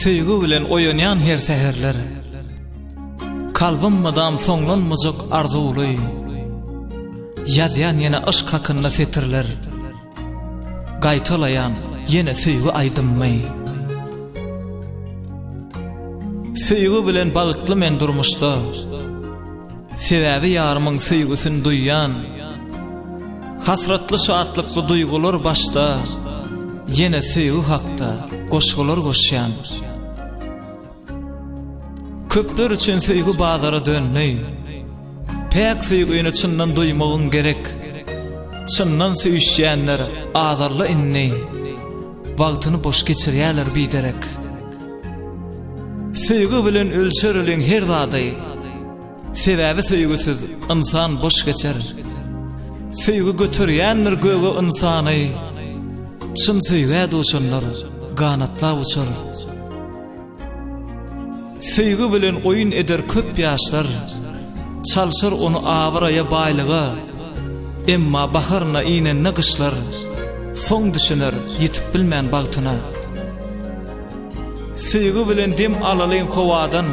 Süýgü bilen oýanýan her seherler. Kalbymmadan soňlanmajak arzuly Ýazýan ýene aşk hakynda setirler Gaýtalayan ýene süýgü aýdymmy Süýgü bilen bagtly men durmuşda Sebäbi ýarymyň süýgüsini duýýan Hasratly şatlykly duýgular başda Ýene süýgü hakda goşgular goşýan Köpler üçin süýgü bazara dönüy Pek süýgüni çyndan duýmagyň gerek. Çyndan süýüşýänler azarly inni Wagtyny boş geçirýärler biderek. Süýgü bilen ölçeriliň her zady Sebäbi süýgüsiz insan boş geçer. Süýgü götürýändir göge insany Çyn süýgä duşanlar ganatlap uçar. Süýgü bilen oyun eder köp ýaşlar Çalşır onu awraya baýlyga Emma baharna inen naqışlar Soň düşüner yitip bilmän bagtyna Süýgü bilen dem alalyn howadan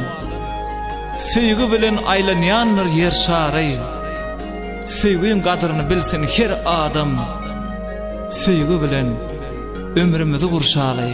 Süýgü bilen aýlanýanlar yer şary Süýgüň gadryny bilsin her adam. Süýgü bilen ömrümizi gurşaly